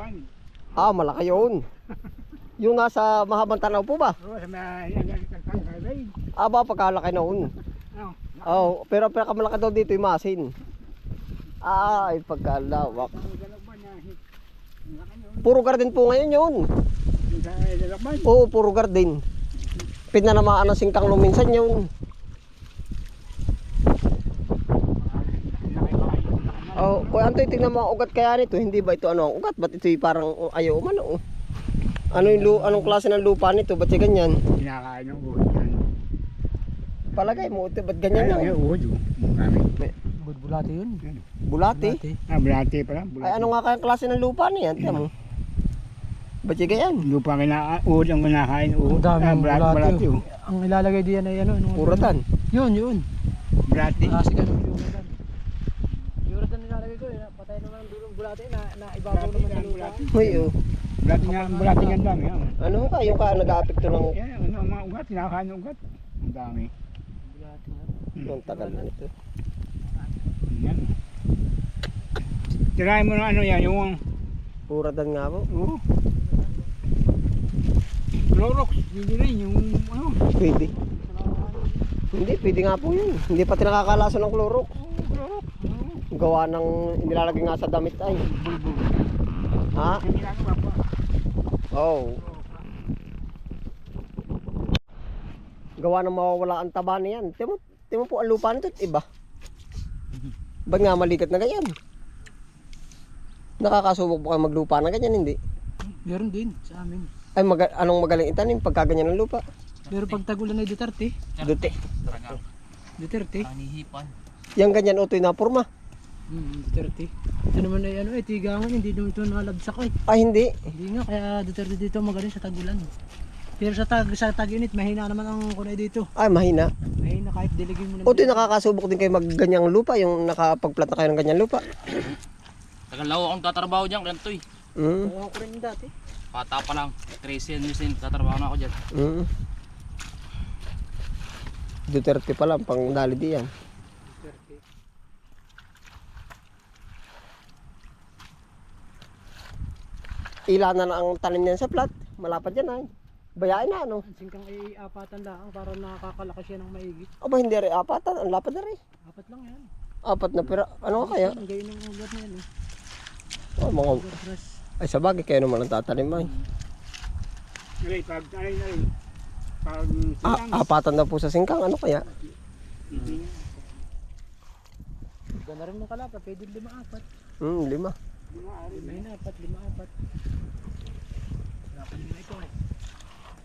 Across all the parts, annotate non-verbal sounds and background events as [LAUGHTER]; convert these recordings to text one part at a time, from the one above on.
pan. Ah, malaki yun. Yung nasa mahabang tanaw po ba? Oo, sa mga yan kagkagay. Aba, pagkalaki noon. Ano? Oh, pero pinakamalaki daw dito yung masin. Ay, pagkalawak. Laki yun. Puro garden po ngayon yun. Oo, puro garden. Pinanamaan ng singkang luminsan yun. Ang laki pa kayo. Ang laki na. Oh, kung Antoy, tingnan mo ang ugat kaya nito. Hindi ba ito ano ang ugat? Ba't ito yung parang ayaw umano? Oh. Ano yung lu- anong klase ng lupa nito? Ba't siya ganyan? Kinakain ng uhod yan. Palagay mo, ito, ba't ganyan yung uhod oh. Kami. Budbulati yun. Bulati. Ah, bulati pala. Bulati. Ay, ano nga kayang klase ng lupa niyan? Tiyan mo. Ba't siya ganyan? Lupa kina uhod ang kinakain. Uhod. Ang dami Ah, ng bulati. bulati. Bulati oh. Ang ilalagay diyan ay ano? ano Puro tan. Yun, yun. Bulati. Ah, sige, ano yung ulan. Yung ulan nilalagay ko, eh, patay naman dulong bulati na, na ibabaw naman lupa. bulati. Hoy, oh. Bulati nga, bulati nga ang dami. ah. Ano ka? Yung ka nag-aapekto ng... Yan, ano mga ugat, kinakain ng ugat. Ang dami. Bulati nga. Ang tagal na ito. Yan. Tirahin mo na ano yan, yung Pura dan nga po. Oo. Clorox, hindi rin yung ano. Pwede. Hindi, pwede nga po yun. Hindi pati nakakalaso ng Clorox. Gawa ng nilalagay nga sa damit ay. Bulbul. Ha? Yung ginagawa. Oh. Gawa ng mawawala ang taba niyan. Timo, timo po ang lupa nito, iba. Ba't nga malikat na ganyan? Nakakasubok po kayo maglupa na ganyan, hindi? Meron din sa amin. Ay, maga- anong magaling itanim pagka ganyan ng lupa? Pero pag tagulan ay Duterte, Dute. Duterte. Yang ganyan utoy na porma. Hmm, Duterte. Ito naman ay ano eh, tigangan, hindi naman ito nalabsak ay. Ay, hindi. Hindi nga, kaya Duterte dito magaling sa tagulan. Pero sa tag sa tag-init, mahina naman ang kunay dito. Ay, mahina. Mahina kahit diligin mo na. Utoy nakakasubok din kayo magganyang lupa, yung nakapagplat na kayo ng ganyan lupa. Tagalaw akong tatrabaho dyan, ganito eh. Mm. Oo, ko rin dati. Bata pa lang, 13 years din, tatrabaho na ako dyan. Mm. Duterte pa lang, pang dali di yan. Duterte. Ilan na ang tanim niyan sa plat. Malapad yan ay. Bayain na ano. Ang singkang ay apatan lang para nakakalakas siya ng maigi. Aba hindi rin apatan. Ang lapad na rin. Apat lang yan. Apat na pera. Ano ka kaya? Ang gayon ng ugat na yan eh. Oh, mga... Ay sa bagay kayo naman ang tatanim ay. Ngayon, pag ay na rin. Pag Ah, silang. apatan na po sa singkang. Ano kaya? Hindi. Gana rin mong kalapa, pwede lima apat. Hmm, lima. Lima yun apat, lima apat. Dapat lima ito eh.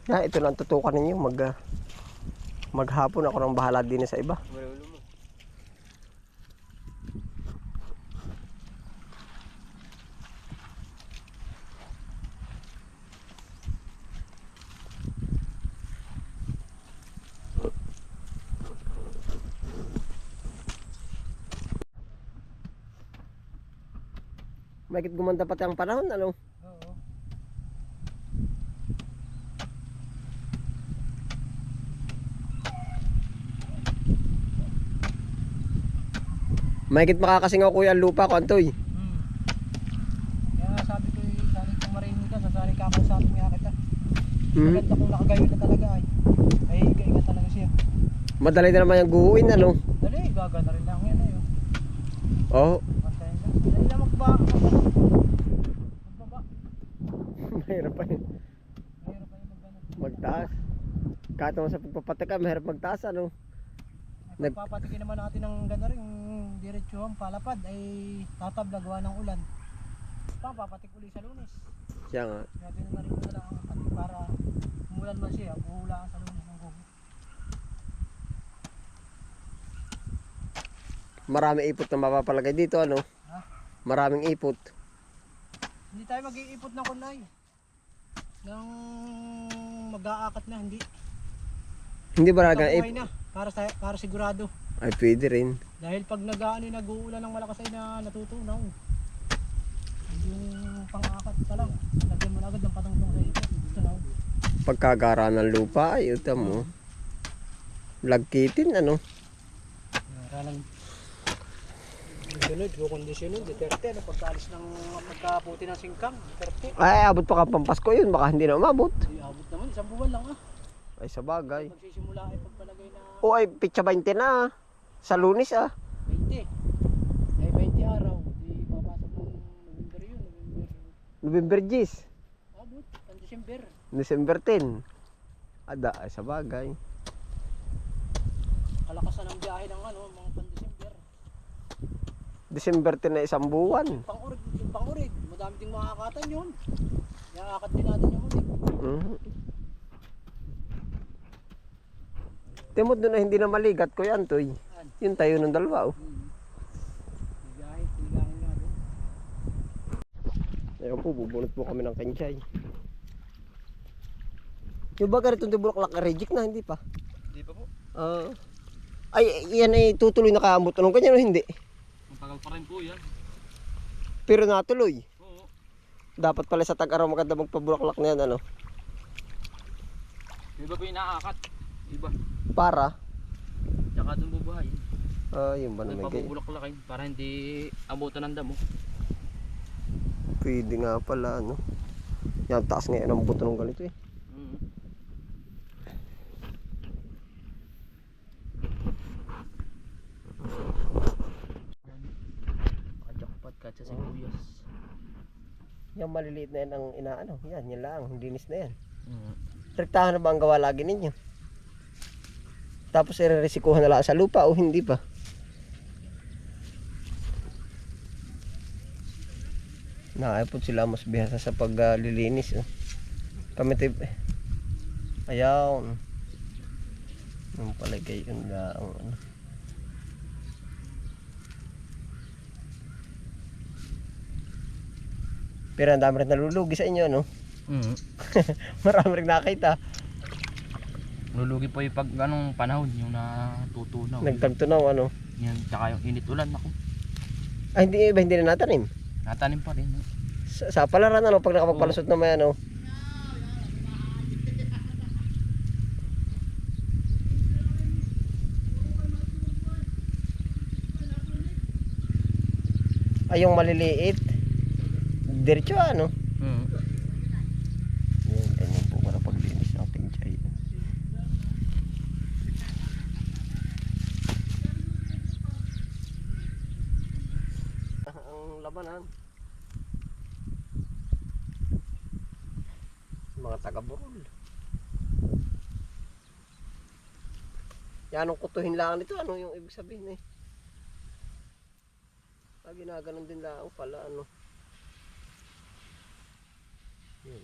Ya, ito lang tutukan ninyo. Mag, ah, maghapon ako nang bahala din sa iba. Bakit gumanda pati ang panahon, ano? Oo. Mahigit makakasingaw kuya ang lupa ko, Antoy. Hmm. Kaya sabi ko eh, sabi kung marinig ka, sasali ka ako sa amin nga kita. Hmm. Maganda kung nakagayon na talaga ay. Ay, higa talaga siya. Madali na naman yung guhuin, ano? Dali, gagana rin lang yan ayo. Oo. Oh, Pantayin lang. Dali lang magba. Magbaba. [LAUGHS] mahirap pa yun. Mahirap pa yung magano. Magtaas. Kahit naman sa pagpapatika, mahirap magtaas, ano? Nag- naman natin ng gana rin, diretsuhan, palapad, ay tatabla gawa ng ulan. Pa, papatik uli sa lunes. Siya nga. Kaya tinanarin ko na lang ang pati para umulan man siya, buhulaan sa lunes ng gubo. Marami ipot na mapapalagay dito, ano? Ha? Maraming ipot. Hindi tayo mag-iipot ng kunay. Nang mag-aakat na, hindi. Hindi ba talaga Tabuhay ipot? na, para, sa, para sigurado. Ay, pwede rin. Dahil pag nag-aano nag-uulan ng malakas ay na natutunaw. Yung pang-akat pa lang, lagyan mo na agad ng patangtong sa ito. Tunaw. Pagkagara ng lupa, ay, utam mo. Lagkitin, ano? Para lang. Conditioner, blue conditioner, Duterte, ano, pagkaalis ng pagkaputi ng singkang, Duterte. Ay, abot pa ka pampasko yun. Baka hindi na umabot. Di abot naman, isang buwan lang ah. Ay, sa bagay. Magsisimula ay pagpalagay na O ay, pitsa 20 na. Sa lunis ah. 20. Ay 20 araw, di papasok ng November yun, November. November 10. Abot, ang December. December 10. Ada, ay, sa bagay. Kalakasan ng biyahe ng ano, mga pan-December. December 10 na isang buwan. Pang-urig, pang-urig, madami ding makakatan yun. Nakakakat din natin yung urig. Mhm. Timot doon na hindi na maligat ko yan, Toy. Yun tayo ng dalawa, oh. Ayun po, bubunot po kami ng kenchay. Yung ba ganitong tibulaklak reject na, hindi pa? Hindi pa po. Ah. ay, yan ay tutuloy na kaambot. Anong ganyan o hindi? Matagal pa rin po yan. Pero natuloy. Oo. Dapat pala sa tag-araw maganda magpabulaklak na yan, ano? Iba po yung nakaakat. Iba. Para? Tsaka doon bubuhay. Ah, yun ba naman pa ganyan? bubulaklakin para hindi abutan ng damo. Pwede nga pala, ano? Yan, taas ngayon ang buto ng ganito eh. Mm. Kajakpat ka sa sibuyas. Yan maliliit na yan ang inaano. Yan, yan lang. Linis na yan. Mm. Rektahan na ba ang gawa lagi ninyo? Tapos ireresikuhan na lang sa lupa o hindi pa? Naayapot sila mas bihasa sa paglilinis. oh. Kami tip. Ayaw. Yung palagay yun lang. Ano. Pero ang dami rin nalulugi sa inyo, no? Mm. [LAUGHS] Marami rin nakita. Lulugi po yung pag anong panahon yung natutunaw. Nagtagtunaw, ano? Yan, tsaka yung init ulan ako. Ay, hindi ba hindi na natanim? Natanim pa rin. no? Sa, sa palaran, ano? Pag nakapagpalusot na may ano? Ay, yung maliliit. Diretso, ano? Mm. Yan, ganyan po para paglinis ng pinchay. Ang labanan. Taga-burol. Yan, anong kutuhin lang nito? Ano yung ibig sabihin eh? Ah, ginaganon din lang pala, ano? Yun.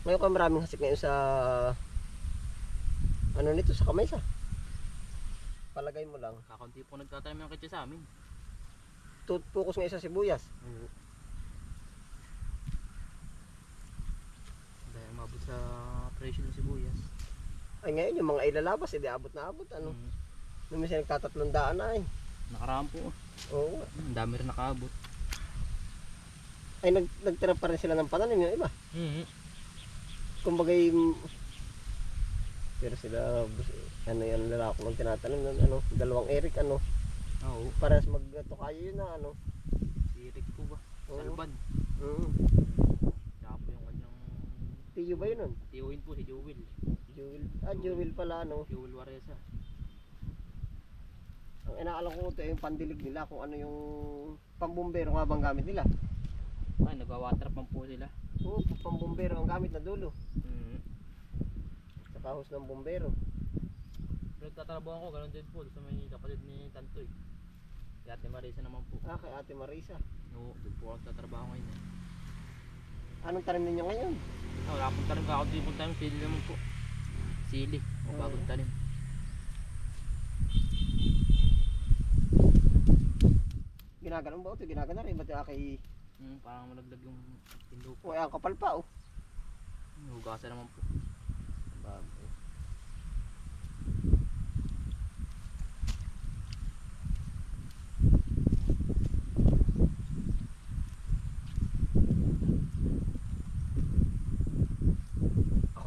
Ngayon ka maraming hasik ngayon sa ano nito sa kamay sa. Palagay mo lang. Kakunti po nagtatanim ng kitsa sa amin. Tut focus ngayon sa sibuyas. Dahil mabot sa presyo ng sibuyas. Ay ngayon yung mga ilalabas, hindi abot na abot. Ano? Mm. Nung minsan nagtatatlong daan na eh. Nakaraan po. Oo. Ang dami rin nakaabot. Ay nag, nagtira pa rin sila ng pananim yung iba. Mm. Kumbaga yung... Pero sila, ano yan, lalako lang tinatanim ng ano, dalawang Eric ano. Oo. Parehas magtukayo yun na ano. Sirik po ba? Oo. Salban. Mm. Tsaka po yung kanyang Tiyo ba yun nun? tiyuhin po si Jewel. Jewel. Ah, Jewel pala ano. Jewel Waresa. Ang inaalam ko ito yung pandilig nila kung ano yung pambumbero nga bang gamit nila. Ay, nagwa-water pump po sila. Oo, pambumbero ang gamit na dulo. Mm. Sa kahos ng bumbero. Nagtatrabaho ko, ganun din po. Sa may kapatid ni Tantoy. Si Ate Marisa naman po. Ah, kay Ate Marisa. Oo, doon po ako nagtatrabaho ngayon. eh. Anong tanim ninyo ngayon? Ah, wala pong tanim ako din pong tanim. Sili naman po. Sili. O bagong tanim. Ginaganon ba ito? Ginaganon rin. Ba't kay... Mm, parang malaglag yung pinto po. Uy, ang kapal pa oh. Hugasan naman po. Bago.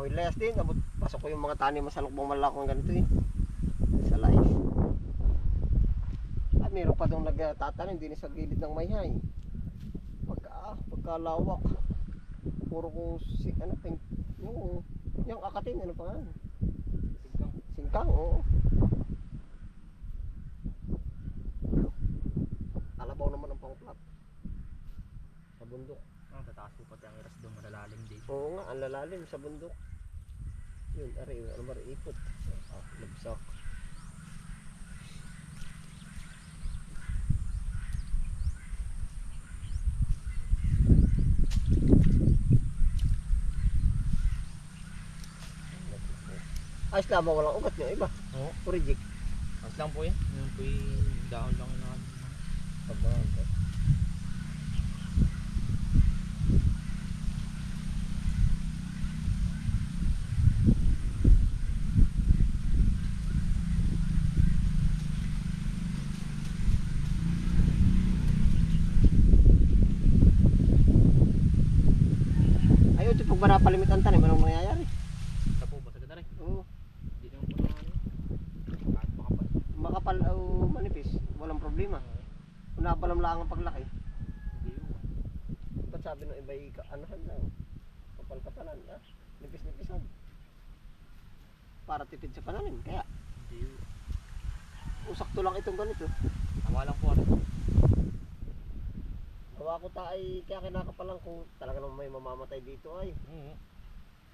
Ako last din, abot pasok ko yung mga tanim sa lukbang malakong ganito eh. Sa life. meron pa doon nagtatanim din sa gilid ng mayhay. Pagka, ah, pagkalawak. Puro ko si, ano, pink, yung, yung akatin, ano pa nga? Tingkang. Singkang, oo. Alabaw naman ang pangplat. Sa bundok. Ah, tataas po pati ang iras doon malalalim din. Oo nga, ang lalalim sa bundok. Yun, ari, ano ba ikot. Ah, labsak. Ayos lamang walang ugat yung iba. Oo. Purijik. Mas lang po yan. Yung po yung dahon lang na Sabagay. Ayun, ba napalimit ang tanim, anong mangyayari? Sa po, basag na rin. Oo, Hindi naman po na ano. Kahit makapal. makapal o manipis, walang problema. Kung napalam lang ang paglaki. Hindi yun. Ba't sabi nung iba ika, anahan lang? Kapal-kapalan, ah. Nipis-nipisan. Para tipid sa pananim. Kaya, Hindi yun. usakto lang itong ganito. Tama lang po ano. Gawa ko ta ay kaya kinakapalan kung talaga naman may mamamatay dito ay. Oo.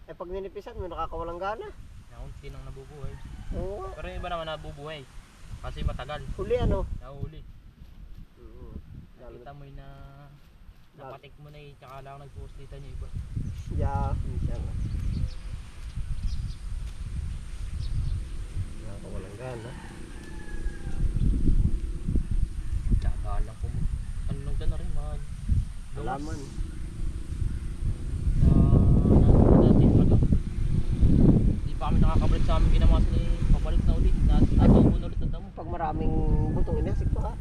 Eh pag ninipisan, may nakakawalang gana. Naunti nang nabubuhay. Oo. Pero yung iba naman nabubuhay. Kasi matagal. Huli ano? Nahuli. Oo. Lalo Nakita mo na napatik mo na eh. Tsaka lang nagpustitan yung iba. Yeah, minsan. Nakakawalang gana. Tsaka lang po. Ano dyan na rin mag. gawas. Alaman. Na dati talaga. Hindi pa kami nakakabalik sa amin ginawa ni pabalik na ulit. Natataw na ulit ang damo. Pag maraming butong inasik pa ka.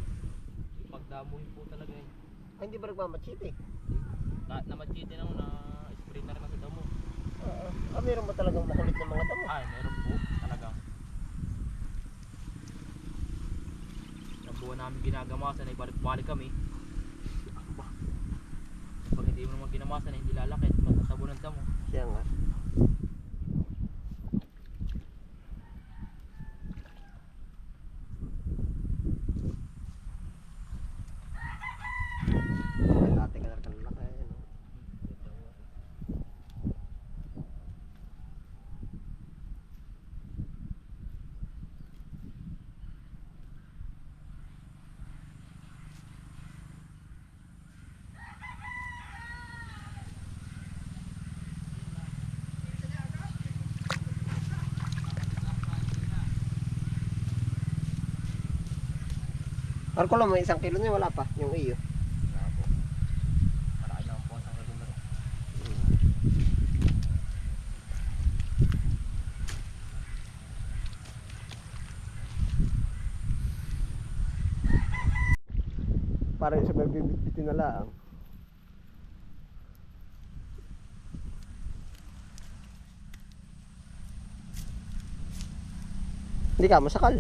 Pagdamuhin po talaga eh. Ay, hindi ba nagmamachit eh? Lahat na machete na na spray na rin sa damo. Ah, meron ba talagang makulit ng mga damo? Ay, meron po. Talagang. Sa buwan namin ginagamasan ay balik-balik kami. Pag hindi mo naman ginamasan ay hindi lalaki. Magkasabon ng damo. Siya nga. Ay, dati ka na rin laki. Ano. Marco lang, may isang kilo niya, wala pa. Yung iyo. Parang sa may bibit na lang. Hindi ka masakal.